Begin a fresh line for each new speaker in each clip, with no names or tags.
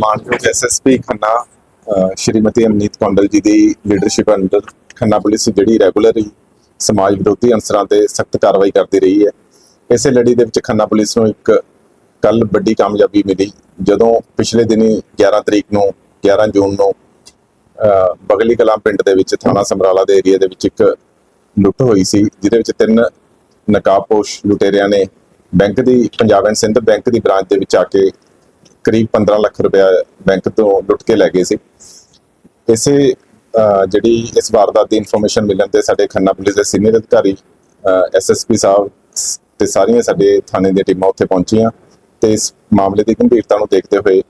ਮਾਨਯੋਗ ਐਸਐਸਪੀ ਖੰਨਾ ਸ਼੍ਰੀਮਤੀ ਅਮਨੀਤ ਕੌਂਡਲ ਜੀ ਦੀ leadership under Khanna police ਜਿਹੜੀ ਰੈਗੂਲਰ ਸਮਾਜ ਵਿਰੋਧੀ ਅਨਸਰਾਂ ਤੇ ਸਖਤ ਕਾਰਵਾਈ ਕਰਦੀ ਰਹੀ ਹੈ। ਇਸੇ ਲੜੀ ਦੇ ਵਿੱਚ ਖੰਨਾ ਪੁਲਿਸ ਨੂੰ ਇੱਕ ਕੱਲ ਵੱਡੀ ਕਾਮਯਾਬੀ ਮਿਲੀ, ਜਦੋਂ ਪਿਛਲੇ ਦਿਨੀ 11 ਤਰੀਕ ਨੂੰ 11 ਜੂਨ ਨੂੰ, ਅਹ ਬਗਲੀ ਕਲਾਂ ਪਿੰਡ ਦੇ ਵਿੱਚ ਥਾਣਾ ਸਮਰਾਲਾ ਦੇ ਏਰੀਆ ਦੇ ਵਿੱਚ ਇੱਕ ਲੁੱਟ ਹੋਈ ਸੀ, ਜਿਹਦੇ ਵਿੱਚ ਤਿੰਨ ਨਕਾਬਪੋਸ਼ ਲੁਟੇਰਿਆਂ ਨੇ ਬੈਂਕ ਦੀ, ਪੰਜਾਬ ਐਂਡ ਸਿੰਧ ਬੈਂਕ ਦੀ ਬ੍ਰਾਂਚ ਦੇ ਵਿੱਚ ਆ ਕੇ ਕਰੀਬ 15 ਲੱਖ ਰੁਪਇਆ ਬੈਂਕ ਤੋਂ ਲੁੱਟ ਕੇ ਲੈ ਗਏ ਸੀ। ਇਸੇ ਜਿਹੜੀ ਇਸ ਵਾਰਦਾਤ ਦੀ ਇਨਫੋਰਮੇਸ਼ਨ ਮਿਲਣ ਤੇ ਸਾਡੇ ਖੰਨਾ ਪੁਲਿਸ ਦੇ ਸੀਨੀਅਰ ਅਧਿਕਾਰੀ ਐਸਐਸਪੀ ਸਾਹਿਬ ਸ- ਤੇ ਸਾਰੀਆਂ ਸਾਡੇ ਥਾਣੇ ਦੀਆਂ ਟੀਮਾਂ ਉੱਥੇ ਪਹੁੰਚੀਆਂ ਤੇ ਇਸ ਮਾਮਲੇ ਦੀ ਗੰਭੀਰਤਾ ਨੂੰ ਦੇਖਦੇ ਹੋਏ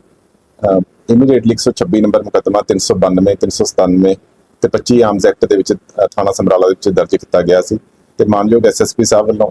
ਇਮੀਡੀਏਟਲੀ 126 ਨੰਬਰ ਮੁਕੱਦਮਾ 392 397 ਤੇ 25 ਆਰਮਸ ਐਕਟ ਦੇ ਵਿੱਚ ਥਾਣਾ ਸਮਰਾਲਾ ਦੇ ਵਿੱਚ ਦਰਜ ਕੀਤਾ ਗਿਆ ਸੀ ਤੇ ਮਾਨਯੋਗ ਐਸਐਸਪੀ ਸਾਹਿਬ ਵੱਲੋਂ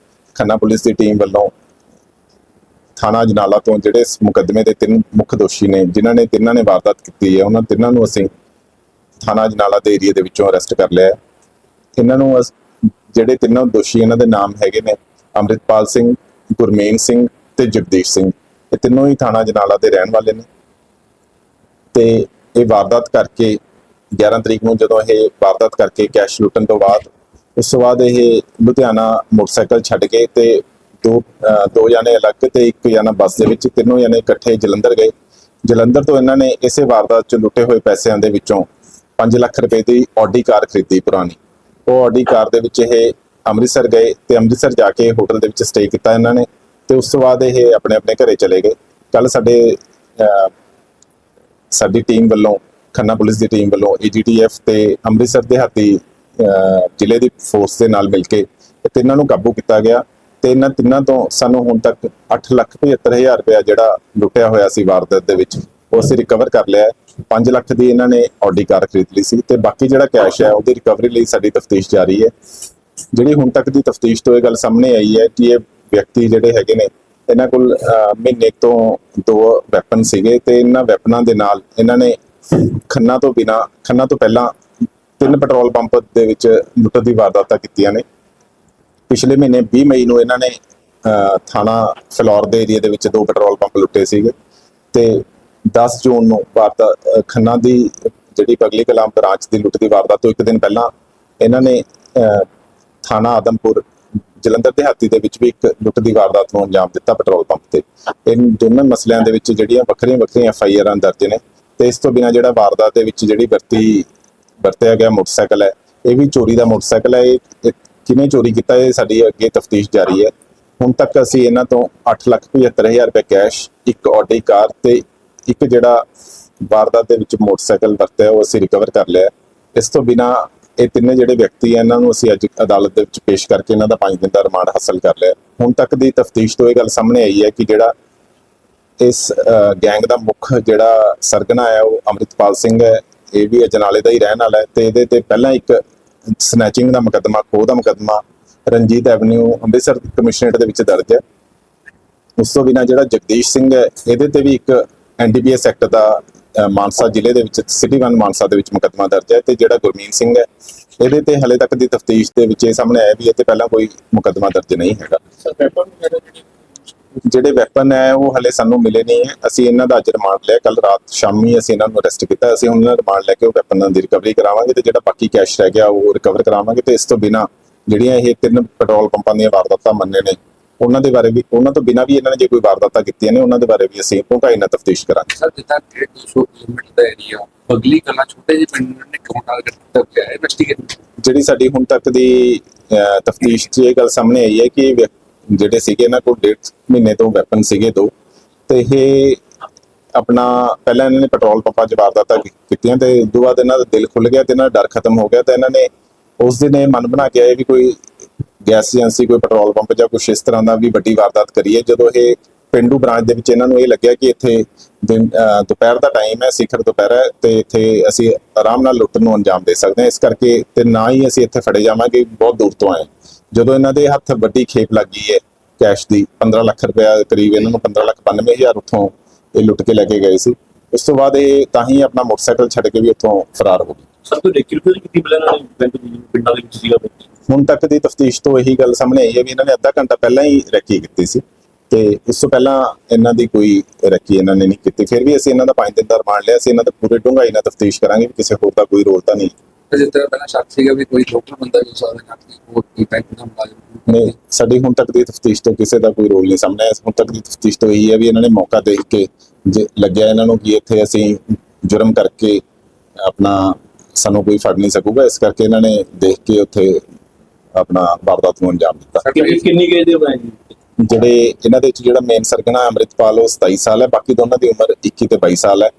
ਖੰਨਾ ਪੁਲਿਸ ਦੀ ਟੀਮ ਵੱਲੋਂ ਥਾਣਾ ਜਨਾਲਾ ਤੋਂ ਜਿਹੜੇ ਇਸ ਮੁਕੱਦਮੇ ਦੇ ਤਿੰਨ ਮੁੱਖ ਦੋਸ਼ੀ ਨੇ, ਜਿਨ੍ਹਾਂ ਨੇ ਤਿੰਨਾਂ ਨੇ ਵਾਰਦਾਤ ਕੀਤੀ ਹੈ, ਉਹਨਾਂ ਤਿੰਨਾਂ ਨੂੰ ਅਸੀਂ ਥਾਣਾ ਜਨਾਲਾ ਦੇ ਏਰੀਆ ਦੇ ਵਿੱਚੋਂ ਅਰੈਸਟ ਕਰ ਲਿਆ ਹੈ। ਇਹਨਾਂ ਨੂੰ ਜਿਹੜੇ ਤਿੰਨੋਂ ਦੋਸ਼ੀ ਇਹਨਾਂ ਦੇ ਨਾਮ ਹੈਗੇ ਨੇ, ਅੰਮ੍ਰਿਤਪਾਲ ਸਿੰਘ ਗੁਰਮੇਨ ਸਿੰਘ ਤੇ ਜਗਦੀਸ਼ ਸਿੰਘ, ਇਹ ਤਿੰਨੋਂ ਹੀ ਥਾਣਾ ਜਨਾਲਾ ਦੇ ਰਹਿਣ ਵਾਲੇ ਨੇ। ਤੇ ਇਹ ਵਾਰਦਾਤ ਕਰਕੇ 11 ਤਰੀਕ ਨੂੰ ਜਦੋਂ ਇਹ ਵਾਰਦਾਤ ਕਰਕੇ ਕੈਸ਼ ਲੁੱਟਣ ਤੋਂ ਬਾਅਦ ਉਸ ਤੋਂ ਬਾਅਦ ਇਹ ਲੁਧਿਆਣਾ ਮੋਟਰਸਾਈਕਲ ਛੱਡ ਕੇ ਤੇ ਦੋ ਦੋ ਜਾਣੇ ਅਲੱਗ ਤੇ ਇੱਕ ਜਾਣਾ ਬੱਸ ਦੇ ਵਿੱਚ ਤਿੰਨੋਂ ਜਾਣੇ ਇਕੱਠੇ ਜਲੰਧਰ ਗਏ। ਜਲੰਧਰ ਤੋਂ ਇਹਨਾਂ ਨੇ ਇਸੇ ਵਾਰਦਾਤ ਚ ਲੁੱਟੇ ਹੋਏ ਪੈਸਿਆਂ ਦੇ ਵਿੱਚੋਂ 5 ਲੱਖ ਰੁਪਏ ਦੀ ਆਡੀ ਕਾਰ ਖਰੀਦੀ ਪੁਰਾਣੀ। ਉਹ ਆਡੀ ਕਾਰ ਦੇ ਵਿੱਚ ਇਹ ਅੰਮ੍ਰਿਤਸਰ ਗਏ ਤੇ ਅੰਮ੍ਰਿਤਸਰ ਜਾ ਕੇ ਹੋਟਲ ਦੇ ਵਿੱਚ ਸਟੇ ਕੀਤਾ ਇਹਨਾਂ ਨੇ ਤੇ ਉਸ ਤੋਂ ਬਾਅਦ ਇਹ ਆਪਣੇ ਆਪਣੇ ਘਰੇ ਚਲੇ ਗਏ। ਕੱਲ ਸਾਡੇ ਸਾਡੀ ਟੀਮ ਵੱਲੋਂ ਖੰਨਾ ਪੁਲਿਸ ਦੀ ਟੀਮ ਵੱਲੋਂ ਏਜੀਟੀਐਫ ਤੇ ਅੰਮ੍ਰਿਤਸਰ ਦਿਹਾਤੀ ਅਹ, ਜ਼ਿਲ੍ਹੇ ਦੀ ਫੋਰਸ ਦੇ ਨਾਲ ਮਿਲ ਕੇ ਤਿੰਨਾਂ ਨੂੰ ਕਾਬੂ ਕੀਤਾ ਗਿਆ ਤੇ ਇਹਨਾਂ ਤਿੰਨਾਂ ਤੋਂ ਸਾਨੂੰ ਹੁਣ ਤੱਕ 875000 ਰੁਪਇਆ ਜਿਹੜਾ ਲੁੱਟਿਆ ਹੋਇਆ ਸੀ ਵਾਰਦਾਤ ਦੇ ਵਿੱਚ ਉਹ ਅਸੀਂ ਰਿਕਵਰ ਕਰ ਲਿਆ ਹੈ। 5 ਲੱਖ ਦੀ ਇਹਨਾਂ ਨੇ ਆਡੀ ਕਾਰ ਖਰੀਦ ਲਈ ਸੀ ਤੇ ਬਾਕੀ ਜਿਹੜਾ ਕੈਸ਼ ਹੈ ਉਹਦੀ ਰਿਕਵਰੀ ਲਈ ਸਾਡੀ ਤਫਤੀਸ਼ ਜਾਰੀ ਹੈ। ਜਿਹੜੀ ਹੁਣ ਤੱਕ ਦੀ ਤਫਤੀਸ਼ ਤੋਂ ਇਹ ਗੱਲ ਸਾਹਮਣੇ ਆਈ ਹੈ ਕਿ ਇਹ ਵਿਅਕਤੀ ਜਿਹੜੇ ਹੈਗੇ ਨੇ ਇਹਨਾਂ ਕੋਲ ਅਹ, ਮਹੀਨੇ ਤੋਂ ਦੋ ਵੈਪਨ ਸੀਗੇ ਤੇ ਇਹਨਾਂ ਵੈਪਨਾਂ ਦੇ ਨਾਲ ਇਹਨਾਂ ਨੇ ਖੰਨਾ ਤੋਂ ਬਿਨਾ ਖੰਨਾ ਤੋਂ ਪਹਿਲਾਂ ਤਿੰਨ ਪੈਟਰੋਲ ਪੰਪ ਦੇ ਵਿੱਚ ਲੁੱਟ ਦੀ ਵਾਰਦਾਤਾਂ ਕੀਤੀਆਂ ਨੇ। ਪਿਛਲੇ ਮਹੀਨੇ 20 ਮਈ ਨੂੰ ਇਹਨਾਂ ਨੇ ਥਾਣਾ ਫਲੋਰ ਦੇ ਏਰੀਆ ਦੇ ਵਿੱਚ ਦੋ ਪੈਟਰੋਲ ਪੰਪ ਲੁੱਟੇ ਸੀਗੇ ਤੇ 10 ਜੂਨ ਨੂੰ ਵਾਰਦਾਤ ਖੰਨਾ ਦੀ ਜਿਹੜੀ ਪਗਲੀ ਕਲਾਮ ਬ੍ਰਾਂਚ ਦੀ ਲੁੱਟ ਦੀ ਵਾਰਦਾਤ ਤੋਂ ਇੱਕ ਦਿਨ ਪਹਿਲਾਂ ਇਹਨਾਂ ਨੇ ਥਾਣਾ ਆਦਮਪੁਰ ਜਲੰਧਰ ਦਿਹਾਤੀ ਦੇ ਵਿੱਚ ਵੀ ਇੱਕ ਲੁੱਟ ਦੀ ਵਾਰਦਾਤ ਨੂੰ ਅੰਜਾਮ ਦਿੱਤਾ ਪੈਟਰੋਲ ਪੰਪ ਤੇ। ਇਹ ਦੋਨਾਂ ਮਸਲਿਆਂ ਦੇ ਵਿੱਚ ਜਿਹੜੀਆਂ ਵੱਖਰੀਆਂ ਵੱਖਰੀਆਂ ਐਫ ਆਈ ਆਰਾਂ ਦਰਜ ਨੇ ਤੇ ਇਸ ਤੋਂ ਬਿਨਾਂ ਜਿਹੜਾ ਵਾਰਦਾਤ ਦੇ ਵਿੱਚ ਜਿਹੜੀ ਵਰਤੀ ਵਰਤਿਆ ਗਿਆ ਮੋਟਰਸਾਈਕਲ ਹੈ। ਇਹ ਵੀ ਚੋਰੀ ਦਾ ਮੋਟਰਸਾਈਕਲ ਹੈ। ਇਹ ਇਹ ਚੋਰੀ ਕੀਤਾ? ਇਹ ਸਾਡੀ ਅੱਗੇ ਤਫਤੀਸ਼ ਜਾਰੀ ਹੈ। ਹੁਣ ਤੱਕ ਅਸੀਂ ਇਹਨਾਂ ਤੋਂ 875000 ਰੁਪਏ ਕੈਸ਼, ਇੱਕ ਆਡੀ ਕਾਰ ਤੇ ਇੱਕ ਜਿਹੜਾ ਵਾਰਦਾਤ ਦੇ ਵਿੱਚ ਮੋਟਰਸਾਈਕਲ ਵਰਤਿਆ, ਉਹ ਅਸੀਂ ਰਿਕਵਰ ਕਰ ਲਿਆ ਇਸ ਤੋਂ ਬਿਨਾ ਇਹ ਤਿੰਨੇ ਜਿਹੜੇ ਵਿਅਕਤੀ ਆ ਇਹਨਾਂ ਨੂੰ ਅਸੀਂ ਅੱਜ ਅਦਾਲਤ ਦੇ ਵਿੱਚ ਪੇਸ਼ ਕਰਕੇ ਇਹਨਾਂ ਦਾ 5 ਦਿਨ ਦਾ ਰਿਮਾਂਡ ਹਾਸਲ ਕਰ ਲਿਆ ਹੁਣ ਤੱਕ ਦੀ ਤਫਤੀਸ਼ ਤੋਂ ਇਹ ਗੱਲ ਸਾਹਮਣੇ ਆਈ ਹੈ ਕਿ ਜਿਹੜਾ ਇਸ ਗੈਂਗ ਦਾ ਮੁੱਖ ਜਿਹੜਾ ਸਰਗਨਾ ਹੈ, ਉਹ ਅੰਮ੍ਰਿਤਪਾਲ ਸਿੰਘ ਹੈ। ਇਹ ਵੀ ਅਜਨਾਲੇ ਦਾ ਹੀ ਰਹਿਣ ਵਾਲਾ ਹੈ ਤੇ ਇਹਦੇ ਤੇ ਪਹਿਲਾਂ ਇੱਕ ਸਨੈਚਿੰਗ ਦਾ ਮੁਕੱਦਮਾ, ਖੋਹ ਦਾ ਮੁਕੱਦਮਾ ਰਣਜੀਤ ਐਵਨਿਊ ਅੰਮ੍ਰਿਤਸਰ ਕਮਿਸ਼ਨਰੇਟ ਦੇ ਵਿੱਚ ਦਰਜ ਹੈ। ਉਸ ਤੋਂ ਬਿਨਾਂ ਜਿਹੜਾ ਜਗਦੀਸ਼ ਸਿੰਘ ਹੈ, ਇਹਦੇ ਤੇ ਵੀ ਇੱਕ ਐਨਡੀਪੀਐਸ ਐਕਟ ਦਾ ਮਾਨਸਾ ਜ਼ਿਲ੍ਹੇ ਦੇ ਵਿੱਚ ਸਿਟੀ ਵਨ ਮਾਨਸਾ ਦੇ ਵਿੱਚ ਮੁਕੱਦਮਾ ਦਰਜ ਹੈ ਤੇ ਜਿਹੜਾ ਗੁਰਮੀਤ ਸਿੰਘ ਹੈ, ਇਹਦੇ ਤੇ ਹਲੇ ਤੱਕ ਦੀ ਤਫਤੀਸ਼ ਦੇ ਵਿੱਚ ਇਹ ਸਾਹਮਣੇ ਆਇਆ ਵੀ ਇਹ ਤੇ ਪਹਿਲਾਂ ਕੋਈ ਮੁਕੱਦਮਾ ਦਰਜ ਨਹੀਂ ਹੈਗਾ।
ਸਰ ਪੇਪਰ ਵਗੈਰਾ ਜਿਹੜੀ
ਜਿਹੜੇ ਵੈਪਨ ਹੈ ਉਹ ਹਲੇ ਸਾਨੂੰ ਮਿਲੇ ਨਹੀਂ ਹੈ। ਅਸੀਂ ਇਹਨਾਂ ਦਾ ਅੱਜ ਰਿਮਾਂਡ ਲਿਆ। ਕੱਲ ਰਾਤ ਸ਼ਾਮੀ ਅਸੀਂ ਇਹਨਾਂ ਨੂੰ ਅਰੈਸਟ ਕੀਤਾ। ਅਸੀਂ ਉਹਨਾਂ ਦਾ ਰਿਮਾਂਡ ਲੈ ਕੇ ਉਹ ਵੈਪਨਾਂ ਦੀ ਰਿਕਵਰੀ ਕਰਾਵਾਂਗੇ ਤੇ ਜਿਹੜਾ ਬਾਕੀ ਕੈਸ਼ ਰਹਿ ਗਿਆ ਉਹ ਰਿਕਵਰ ਕਰਾਵਾਂਗੇ ਤੇ ਇਸ ਤੋਂ ਬਿਨਾ ਜਿਹੜੀਆਂ ਇਹ ਤਿੰਨ ਪੈਟਰੋਲ ਪੰਪਾਂ ਦੀਆਂ ਵਾਰਦਾਤਾਂ ਮੰਨੇ ਨੇ ਉਹਨਾਂ ਦੇ ਬਾਰੇ ਵੀ ਉਹਨਾਂ ਤੋਂ ਬਿਨਾਂ ਵੀ ਇਹਨਾਂ ਨੇ ਜੇ ਕੋਈ ਵਾਰਦਾਤਾਂ ਕੀਤੀਆਂ ਨੇ ਉਹਨਾਂ ਦੇ ਬਾਰੇ ਵੀ ਅਸੀਂ ਡੂੰਘਾਈ ਨਾਲ ਤਫਤੀਸ਼ ਕਰਾਂਗੇ।
ਸਰ ਜਿੱਦਾਂ 150 ਕਿਲੋਮੀਟਰ ਦਾ ਏਰੀਆ ਬਗਲੀ ਕਲਾ ਛੋਟੇ ਜਿਹੇ ਪਿੰਡ ਨੇ ਕਮਾਂਡਾ ਕੀਤਾ ਗਿਆ? ਹੈ ਇਨਵੈਸਟੀਗੇਟ
ਜਿਹੜੀ ਸਾਡੀ ਹੁਣ ਤੱਕ ਦੀ ਤਫਤੀਸ਼ 'ਚ ਇਹ ਗੱਲ ਸਾਹਮਣੇ ਆਈ ਹੈ ਕਿ ਜਿਹੜੇ ਸੀਗੇ ਇਹਨਾਂ ਕੋਲ ਡੇਢ ਮਹੀਨੇ ਤੋਂ ਵੈਪਨ ਸੀਗੇ ਦੋ, ਤੇ ਇਹ ਆਪਣਾ ਪਹਿਲਾਂ ਇਹਨਾਂ ਨੇ ਪੈਟਰੋਲ ਪੰਪਾਂ 'ਚ ਵਾਰਦਾਤਾਂ ਕੀਤੀਆਂ ਤੇ ਉਸ ਤੋਂ ਬਾਅਦ ਇਹਨਾਂ ਦਾ ਦਿਲ ਖੁੱਲ ਗਿਆ ਤੇ ਇਹਨਾਂ ਦਾ ਡਰ ਖਤਮ ਹੋ ਗਿਆ ਤੇ ਇਹਨਾਂ ਨੇ ਉਸ ਦਿਨ ਇਹ ਮਨ ਬਣਾ ਕੇ ਆਏ ਵੀ ਕੋਈ ਗੈਸ ਏਜੰਸੀ, ਕੋਈ ਪੈਟਰੋਲ ਪੰਪ ਜਾਂ ਕੁਛ ਇਸ ਤਰ੍ਹਾਂ ਦਾ ਵੀ ਵੱਡੀ ਵਾਰਦਾਤ ਕਰੀਏ। ਜਦੋਂ ਇਹ ਪਿੰਡੂ ਬ੍ਰਾਂਚ ਦੇ ਵਿੱਚ ਇਹਨਾਂ ਨੂੰ ਇਹ ਲੱਗਿਆ ਕਿ ਇੱਥੇ ਦਿਨ ਅਹ ਦੁਪਹਿਰ ਦਾ ਟਾਈਮ ਹੈ, ਸਿਖਰ ਦੁਪਹਿਰ ਹੈ ਤੇ ਇੱਥੇ ਅਸੀਂ ਆਰਾਮ ਨਾਲ ਲੁੱਟ ਨੂੰ ਅੰਜਾਮ ਦੇ ਸਕਦੇ ਹਾਂ। ਇਸ ਕਰਕੇ ਤੇ ਨਾ ਹੀ ਅਸੀਂ ਇੱਥੇ ਫੜੇ ਜਾਵਾਂਗੇ, ਬਹੁਤ ਦੂਰ ਤੋਂ ਆਏ ਜਦੋਂ ਇਹਨਾਂ ਦੇ ਹੱਥ ਵੱਡੀ ਖੇਪ ਲੱਗੀ ਹੈ ਕੈਸ਼ ਦੀ 15 ਲੱਖ ਰੁਪਇਆ ਕਰੀਬ ਇਹਨਾਂ ਨੂੰ 15 ਲੱਖ 92 ਹਜ਼ਾਰ ਉੱਥੋਂ ਇਹ ਲੁੱਟ ਕੇ ਲੈ ਕੇ ਗਏ ਸੀ। ਉਸ ਤੋਂ ਬਾਅਦ ਇਹ ਤਾਂ ਹੀ ਆਪਣਾ ਮੋਟਰਸਾਈਕਲ ਛੱਡ ਕੇ ਵੀ ਉੱਥੋਂ ਫਰਾਰ ਹੋ ਗਏ।
ਸਰ ਕੋਈ ਰੇਕੀ ਰੁਕੀ ਕੀਤੀ ਪਲਾਨ ਨਾਲ ਬੈਂਕ ਦੀ ਪਿੰਡਾਂ ਦੇ ਵਿੱਚ ਸੀਗਾ।
ਹੁਣ ਤੱਕ ਦੀ ਤਫਤੀਸ਼ ਤੋਂ ਇਹੀ ਗੱਲ ਸਾਹਮਣੇ ਆਈ ਹੈ ਵੀ ਇਹਨਾਂ ਨੇ ਅੱਧਾ ਘੰਟਾ ਪਹਿਲਾਂ ਹੀ ਰੈਕੀ ਕੀਤੀ ਸੀ ਤੇ ਇਸ ਤੋਂ ਪਹਿਲਾਂ ਇਹਨਾਂ ਦੀ ਕੋਈ ਰੈਕੀ ਇਹਨਾਂ ਨੇ ਨਹੀਂ ਕੀਤੀ। ਫਿਰ ਵੀ ਅਸੀਂ ਇਹਨਾਂ ਦਾ 5 ਦਿਨ ਦਾ ਰਿਮਾਂਡ ਲਿਆ ਸੀ ਇਹਨਾਂ ਦਾ ਪੂਰੇ ਡੂੰਘਾਈ ਨਾਲ ਤਫਤੀਸ਼ ਕਰਾਂਗੇ ਵੀ ਕਿਸੇ ਹੋਰ ਦਾ ਕੋਈ ਰੋਲ ਤਾਂ ਨਹੀਂ।
ਜਿਸ ਤਰ੍ਹਾਂ ਪਹਿਲਾਂ ਸ਼ੱਕ ਸੀਗਾ ਵੀ ਕੋਈ ਲੋਕਲ ਬੰਦਾ ਵੀ ਹੋ ਸਕਦਾ ਨਾ ਕਿ ਹੋਰ ਕੋਈ ਬੈਂਕ ਦਾ ਮੁਲਾਜ਼ਮ
ਨਹੀਂ ਸਾਡੀ ਹੁਣ ਤੱਕ ਦੀ ਤਫਤੀਸ਼ ਤੋਂ ਕਿਸੇ ਦਾ ਕੋਈ ਰੋਲ ਨਹੀਂ ਸਾਹਮਣੇ ਆਇਆ। ਹੁਣ ਤੱਕ ਦੀ ਤਫਤੀਸ਼ ਤੋਂ ਇਹੀ ਹੈ ਵੀ ਇਹਨਾਂ ਨੇ ਮੌਕਾ ਦੇਖ ਕੇ ਜੇ ਲੱਗਿਆ ਇਹਨਾਂ ਨੂੰ ਕਿ ਇੱਥੇ ਅਸੀਂ ਜੁਰਮ ਕਰਕੇ ਆਪਣਾ ਸਾਨੂੰ ਕੋਈ ਫੜ ਨਹੀਂ ਸਕੂਗਾ ਇਸ ਕਰਕੇ ਇਹਨਾਂ ਨੇ ਦੇਖ ਕੇ ਉੱਥੇ ਆਪਣਾ ਵਾਰਦਾਤ ਨੂੰ ਅੰਜਾਮ ਦਿੱਤਾ।
ਕਿ ਕਿੰਨੀ ਗਏ ਦੇ ਬਣਾਏ
ਜਿਹੜੇ ਇਹਨਾਂ ਦੇ ਵਿੱਚ ਜਿਹੜਾ ਮੇਨ ਸਰਗਨਾ ਅੰਮ੍ਰਿਤਪਾਲ ਉਹ 27 ਸਾਲ ਹੈ ਬਾਕੀ ਦੋਨਾਂ ਦੀ ਉਮਰ 21 ਤੇ 22 ਸਾਲ ਹੈ।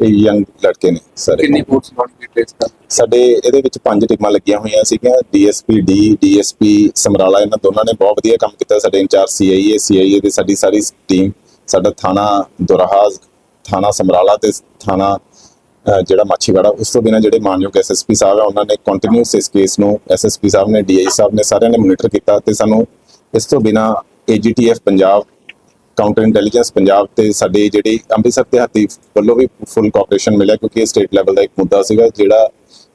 ਇਹ ਯੰਗ ਲੜਕੇ ਨੇ ਸਾਰੇ।
ਕਿੰਨੀ ਫੋਰਸ ਬੋਡੀ ਟ੍ਰੇਸ ਕਰ
ਸਾਡੇ ਇਹਦੇ ਵਿੱਚ ਪੰਜ ਟੀਮਾਂ ਲੱਗੀਆਂ ਹੋਈਆਂ ਸੀਗੀਆਂ ਡੀਐਸਪੀ ਡੀ ਡੀਐਸਪੀ ਸਮਰਾਲਾ ਇਹਨਾਂ ਦੋਨਾਂ ਨੇ ਬਹੁਤ ਵਧੀਆ ਕੰਮ ਕੀਤਾ। ਸਾਡੇ ਇੰਚਾਰਜ ਸੀਆਈਏ ਸੀਆਈਏ ਦੀ ਸਾਡੀ ਸਾਰੀ ਟੀਮ ਸਾਡਾ ਥਾਣਾ ਦੁਰਾਹਾਜ਼ ਥਾਣਾ ਸਮਰਾਲਾ ਤੇ ਥਾਣਾ ਜਿਹੜਾ ਮਾਛੀਵਾੜਾ ਉਸ ਤੋਂ ਬਿਨਾਂ ਜਿਹੜੇ ਮਾਨਯੋਗ ਐਸਐਸਪੀ ਸਾਹਿਬ ਆ ਉਹਨਾਂ ਨੇ ਕੰਟੀਨਿਊਸ ਇਸ ਕੇਸ ਨੂੰ ਐਸਐਸਪੀ ਸਾਹਿਬ ਨੇ ਡੀਆਈ ਸਾਹਿਬ ਨੇ ਸਾਰਿਆਂ ਨੇ ਮੋਨੀਟਰ ਕੀਤਾ ਤੇ ਸਾਨੂੰ ਇਸ ਤੋਂ ਬਿਨਾਂ AGTF Punjab counter intelligence Punjab ਤੇ ਸਾਡੇ ਜਿਹੜੀ ਅੰਮ੍ਰਿਤਸਰ ਤੇ ਹੱਤੀ ਵੱਲੋਂ ਵੀ ਫੁੱਲ ਕੋਆਪਰੇਸ਼ਨ ਮਿਲਿਆ ਕਿਉਂਕਿ ਇਹ ਸਟੇਟ ਲੈਵਲ ਦਾ ਇੱਕ ਮੁੱਦਾ ਸੀਗਾ ਜਿਹੜਾ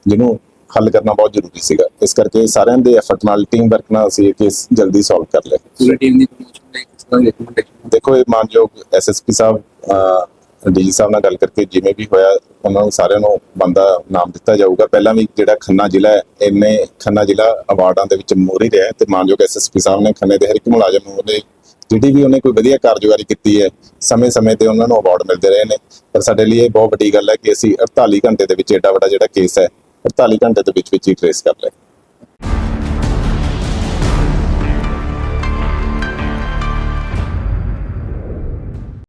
ਜਿਹਨੂੰ ਹੱਲ ਕਰਨਾ ਬਹੁਤ ਜ਼ਰੂਰੀ ਸੀਗਾ। ਇਸ ਕਰਕੇ ਸਾਰਿਆਂ ਦੇ ਐਫਰਟ ਨਾਲ ਟੀਮ ਵਰਕ ਨਾਲ ਅਸੀਂ ਇਹ ਕੇਸ ਜਲਦੀ ਸੋਲਵ ਕਰ ਲਿਆ।
ਪੂਰੀ ਟੀਮ ਦੀ
ਦੇਖੋ ਇਹ ਮਾਨਯੋਗ ਐਸਐਸਪੀ ਸਾਹਿਬ ਡੀਜੀ ਸਾਹਿਬ ਨਾਲ ਗੱਲ ਕਰਕੇ ਜਿਵੇਂ ਵੀ ਹੋਇਆ ਉਹਨਾਂ ਨੂੰ ਸਾਰਿਆਂ ਨੂੰ ਬੰਦਾ ਨਾਮ ਦਿੱਤਾ ਜਾਊਗਾ। ਪਹਿਲਾਂ ਵੀ ਜਿਹੜਾ ਖੰਨਾ ਜ਼ਿਲ੍ਹਾ ਹੈ ਇਹਨੇ ਖੰਨਾ ਜ਼ਿਲ੍ਹਾ ਅਵਾਰਡਾਂ ਦੇ ਵਿੱਚ ਮੋਹਰੀ ਰਿਹਾ ਤੇ ਮਾਨਯੋਗ ਐਸਐਸਪੀ ਸਾਹਿਬ ਨੇ ਖੰਨੇ ਦੇ ਹਰ ਇੱਕ ਮੁਲਾਜ਼ਮ ਨੂੰ ਉਹਦੇ ਜਿਹੜੀ ਵੀ ਉਹਨੇ ਕੋਈ ਵਧੀਆ ਕਾਰਜਕਾਰੀ ਕੀਤੀ ਹੈ, ਸਮੇਂ-ਸਮੇਂ ਤੇ ਉਹਨਾਂ ਨੂੰ ਅਵਾਰਡ ਮਿਲਦੇ ਰਹੇ ਨੇ। ਪਰ ਸਾਡੇ ਲਈ ਇਹ ਬਹੁਤ ਵੱਡੀ ਗੱਲ ਹੈ ਕਿ ਅਸੀਂ 48 ਘੰਟੇ ਦੇ ਵਿੱਚ ਐਡਾ ਵੱਡਾ ਜਿਹੜਾ ਕੇਸ ਹੈ 48 ਘੰਟੇ ਦੇ ਵਿੱਚ ਵਿੱਚ ਹੀ ਟ੍ਰੇਸ ਕਰ ਲਿਆ।